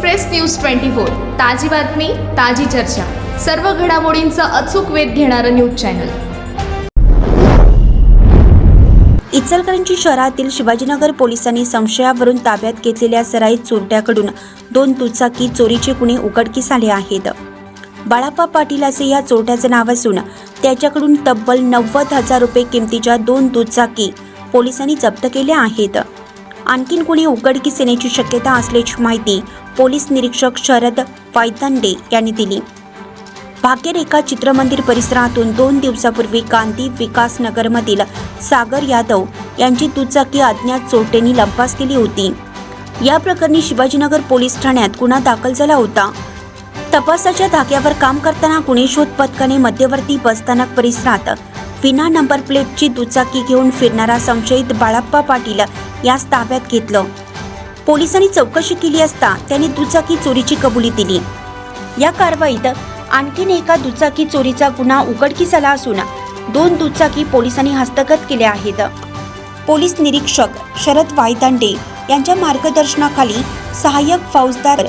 Express news twenty four ताजी बातमी ताजी चर्चा. सर्व घडामोडींचा अचूक वेध घेणारं न्यूज चॅनल. इचलकरंजी शहरातील शिवाजीनगर पोलिसांनी संशयावरून ताब्यात घेतलेल्या सराईत चोरट्याकडून दोन दुचाकी चोरीचे गुन्हे उघडकीस आले आहेत. बाळाप्पा पाटील असे या चोरट्याचं नाव असून त्याच्याकडून तब्बल नव्वद हजार रुपये किमतीच्या दोन दुचाकी पोलिसांनी जप्त केल्या आहेत. आणखीन गुन्हे उघडकीस येण्याची शक्यता असल्याची माहिती पोलीस निरीक्षक शरद वायतंडे यांनी दिली. भाग्यरेखा चित्रमंदिर परिसरातून दोन दिवसापूर्वी गांधी विकास नगरमधील सागर यादव यांची दुचाकी अज्ञात चोरटेंनी लंपास केली होती. या प्रकरणी शिवाजीनगर पोलीस ठाण्यात गुन्हा दाखल झाला होता. तपासाच्या धाग्यावर काम करताना गुन्हे शोध पथकाने मध्यवर्ती बसस्थानक परिसरात विना नंबर प्लेटची दुचाकी घेऊन फिरणारा संशयित बाळाप्पा पाटील यास ताब्यात घेतलं. पोलिसांनी चौकशी केली असता त्याने दुचाकी चोरीची कबुली दिली. या कारवाईत आणखीन एका दुचाकी चोरीचा गुन्हा उघडकीस आला असून दोन दुचाकी पोलिसांनी हस्तगत केल्या आहेत. पोलीस निरीक्षक शरद वायदांडे यांच्या मार्गदर्शनाखाली सहाय्यक फौजदार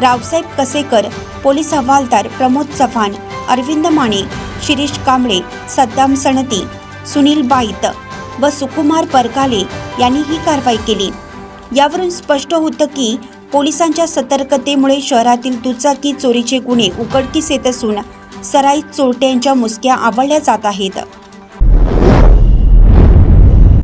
रावसाहेब कसेकर पोलीस हवालदार प्रमोद चव्हाण अरविंद माने शिरीष कांबळे सद्दाम सणती सुनील बाईत व सुकुमार परकाले यांनी ही कारवाई केली. यावरून स्पष्ट होतं की पोलिसांच्या सतर्कतेमुळे शहरातील दुचाकी चोरीचे गुन्हे उघडकीस येत असून सराईत चोरट्यांच्या मुसक्या आवळल्या जात आहेत.